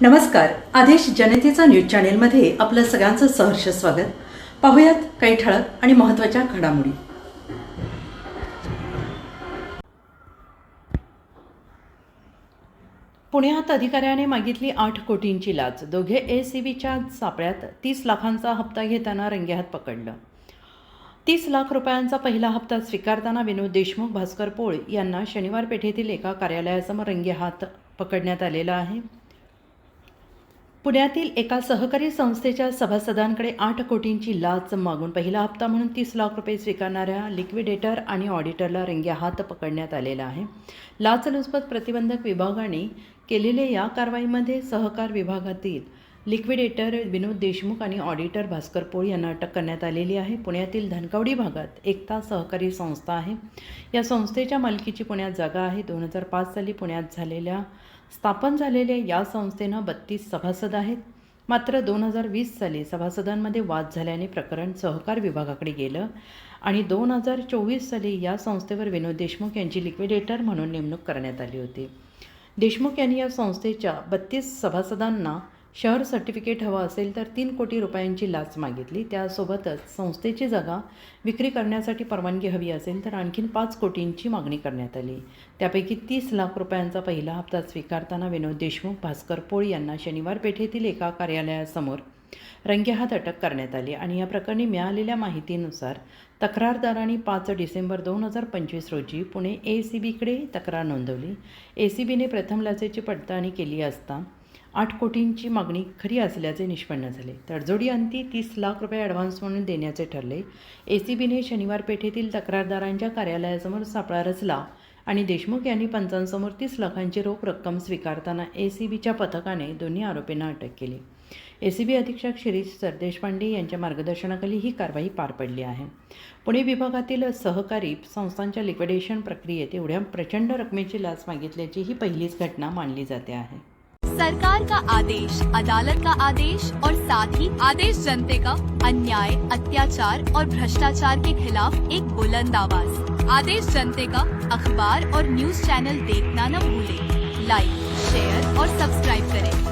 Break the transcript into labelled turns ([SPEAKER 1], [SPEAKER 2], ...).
[SPEAKER 1] नमस्कार. आदेश जनतेचा न्यूज चॅनेलमध्ये आपलं सगळ्यांचं सहर्ष स्वागत. पाहुयात काही ठळक आणि महत्त्वाच्या घडामोडी. पुण्यात अधिकाऱ्याने मागितली आठ कोटींची लाच. दोघे ए सी बीच्या सापळ्यात तीस लाखांचा हप्ता घेताना रंगेहात पकडलं. तीस लाख रुपयांचा पहिला हप्ता स्वीकारताना विनोद देशमुख भास्कर पोळ यांना शनिवार पेठेतील एका कार्यालयासमोर रंगेहात पकडण्यात आलेला आहे. पुण्यातील एका सहकारी संस्थेच्या सभासदांकडे आठ कोटींची लाच मागून पहिला हप्ता म्हणून तीस लाख रुपये स्वीकारणाऱ्या लिक्विडेटर आणि ऑडिटरला रंगेहात पकडण्यात आलेला आहे. लाचलुचपत प्रतिबंधक विभागाने केलेल्या या कारवाईमध्ये सहकार विभागातील लिक्विडेटर विनोद देशमुख आणि ऑडिटर भास्कर पोळ यांना अटक करण्यात आलेली आहे. पुण्यातील धनकवडी भागात एकता सहकारी संस्था आहे. या संस्थेच्या मालकीची पुण्यात जागा आहे. दोन हजार पाच साली पुण्यात झालेल्या स्थापन झालेल्या या संस्थेनं बत्तीस सभासद आहेत. मात्र दोन हजार वीस साली सभासदांमध्ये वाद झाल्याने प्रकरण सहकार विभागाकडे गेलं आणि दोन हजार चोवीस साली या संस्थेवर विनोद देशमुख यांची लिक्विडेटर म्हणून नेमणूक करण्यात आली होती. देशमुख यांनी या संस्थेच्या बत्तीस सभासदांना शहर सर्टिफिकेट हवं असेल तर तीन कोटी रुपयांची लाच मागितली. त्यासोबतच संस्थेची जागा विक्री करण्यासाठी परवानगी हवी असेल तर आणखीन पाच कोटींची मागणी करण्यात आली. त्यापैकी तीस लाख रुपयांचा पहिला हप्ता स्वीकारताना विनोद देशमुख भास्कर पोळ यांना शनिवार पेठेतील एका कार्यालयासमोर रंगेहात अटक करण्यात आली आणि या प्रकरणी मिळालेल्या माहितीनुसार तक्रारदारांनी पाच डिसेंबर दोन हजार पंचवीस रोजी पुणे ए सी बीकडे तक्रार नोंदवली. ए सी बीने प्रथम लाचेची पडताळणी केली असता आठ कोटींची मागणी खरी असल्याचे निष्पन्न झाले. तडजोडी अंती तीस लाख रुपये ॲडव्हान्स म्हणून देण्याचे ठरले. ए सी बीने शनिवार पेठेतील तक्रारदारांच्या कार्यालयासमोर सापळा रचला आणि देशमुख यांनी पंचांसमोर तीस लाखांची रोख रक्कम स्वीकारताना ए सी बीच्या पथकाने दोन्ही आरोपींना अटक केली. ए सी बी अधीक्षक शिरीष सरदेशपांडे यांच्या मार्गदर्शनाखाली ही कारवाई पार पडली आहे. पुणे विभागातील सहकारी संस्थांच्या लिक्विडेशन प्रक्रियेत एवढ्या प्रचंड रकमेची लाच मागितल्याची ही पहिलीच घटना मानली जाते आहे.
[SPEAKER 2] सरकार का आदेश, अदालत का आदेश और साथ ही आदेश जनते का अन्याय, अत्याचार और भ्रष्टाचार के खिलाफ एक बुलंद आवाज़। आदेश जनते का अखबार और न्यूज़ चैनल देखना न भूले। लाइक, शेयर और सब्सक्राइब करें।